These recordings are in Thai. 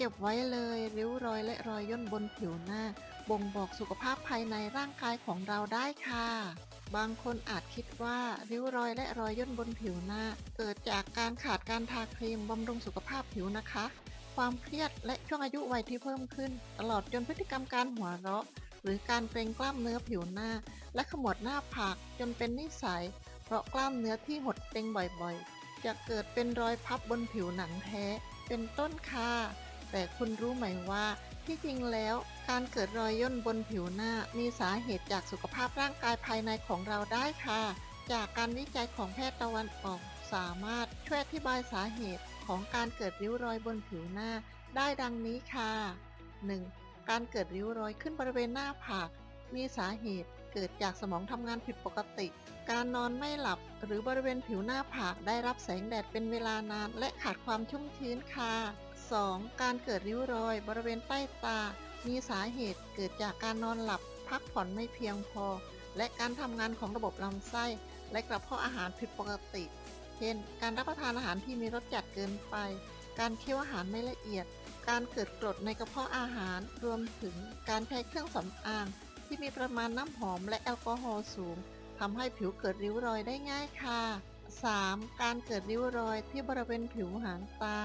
เก็บไว้เลยริ้วรอยและรอยย่นบนผิวหน้า บ่งบอกสุขภาพภายในร่างกายของเราได้ค่ะ บางคนอาจคิดว่าริ้วรอยและรอยย่นบนผิวหน้า เกิดจากการขาดการทาครีมบำรุงสุขภาพผิวนะคะ ความเครียดและช่วงอายุวัยที่เพิ่มขึ้น ตลอดจนพฤติกรรมการหัวเราะ หรือการเกรงกล้ามเนื้อผิวหน้า และขมวดหน้าผากจนเป็นนิสัย เพราะกล้ามเนื้อที่หดเกร็งบ่อยๆ จะเกิดเป็นรอยพับบนผิวหนังแท้เป็นต้นค่ะ แต่คุณรู้ไหมว่าที่จริงแล้วการเกิดรอยย่นบนผิวหน้ามีสาเหตุจากสุขภาพร่างกายภายในของเราได้ค่ะ จากการวิจัยของแพทย์ตะวันออกสามารถช่วยอธิบายสาเหตุของการเกิดริ้วรอยบนผิวหน้าได้ดังนี้ค่ะ 1. การเกิดริ้วรอยขึ้นบริเวณหน้าผาก มีสาเหตุเกิดจากสมองทำงานผิดปกติ การนอนไม่หลับหรือบริเวณผิวหน้าผากได้รับแสงแดดเป็นเวลานานและขาดความชุ่มชื้นค่ะ 2. การเกิดริ้วรอย บริเวณใต้ตา มีสาเหตุเกิดจากการนอนหลับ พักผ่อนไม่เพียงพอ และการทำงานของระบบลำไส้ และกระเพาะอาหารผิดปกติ เช่น การรับประทานอาหารที่มีรสจัดเกินไป การเคี้ยวอาหารไม่ละเอียด การเกิดกรดในกระเพาะอาหาร รวมถึงการใช้เครื่องสำอาง ที่มีประมาณน้ำหอมและแอลกอฮอล์สูงทำให้ผิวเกิดริ้วรอยได้ง่ายค่ะ 3. การเกิดริ้วรอยที่บริเวณผิวหางตา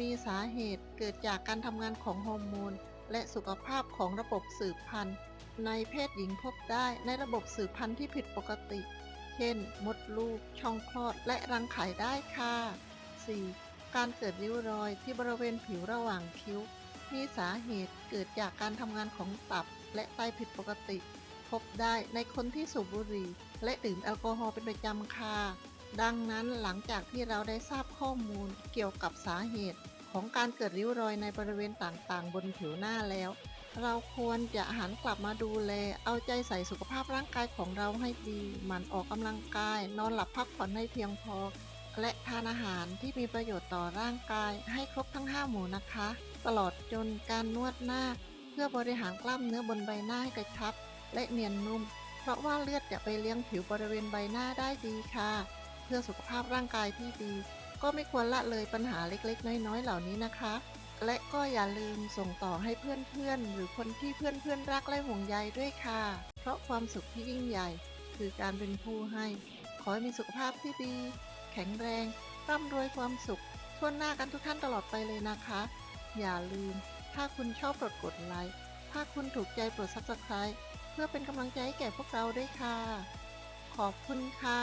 มีสาเหตุเกิดจากการทำงานของฮอร์โมน และสุขภาพของระบบสืบพันธุ์ ในเพศหญิงพบได้ในระบบสืบพันธุ์ที่ผิดปกติ เช่น มดลูก ช่องคลอด และรังไข่ได้ค่ะ 4. การเกิดริ้วรอยที่บริเวณผิวระหว่างคิ้ว มีสาเหตุเกิดจากการทำงานของตับและไตผิดปกติ พบได้ในคนที่สูบบุหรี่ และดื่มแอลกอฮอล์เป็นประจำค่ะ ดังนั้นหลังจากที่เราได้ทราบข้อมูลเกี่ยวกับสาเหตุ ของการเกิดริ้วรอยในบริเวณต่างๆ บนผิวหน้าแล้ว เราควรจะหันกลับมาดูแล เอาใจใส่สุขภาพร่างกายของเราให้ดีหมั่นออกกำลังกาย นอนหลับพักผ่อนให้เพียงพอ และทานอาหารที่มีประโยชน์ต่อร่างกาย ให้ครบทั้ง 5 หมู่นะคะ ตลอดจนการนวดหน้า เพื่อบริหารกล้ามเนื้อบนใบหน้าให้กระชับ และเนียนนุ่ม เพราะว่าเลือดจะไปเลี้ยงผิวบริเวณใบหน้าได้ดีค่ะ เพื่อสุขภาพร่างกายที่ดี ก็ไม่ควรละเลยปัญหาเล็กๆ น้อยๆ เหล่านี้นะคะ และก็อย่าลืมส่งต่อให้เพื่อนๆ หรือคนที่เพื่อนๆ รักและห่วงใยด้วยค่ะ เพราะความสุขที่ยิ่งใหญ่ คือการเป็นผู้ให้ ขอให้มีสุขภาพที่ดี แข็งแรงร่ำรวยความสุขทั่วหน้ากันทุกท่านตลอดไปเลยนะคะ อย่าลืม ถ้าคุณชอบโปรดกดไลค์ถ้าคุณถูกใจโปรด subscribe เพื่อเป็นกำลังใจให้แก่พวกเราด้วยค่ะ ขอบคุณค่ะ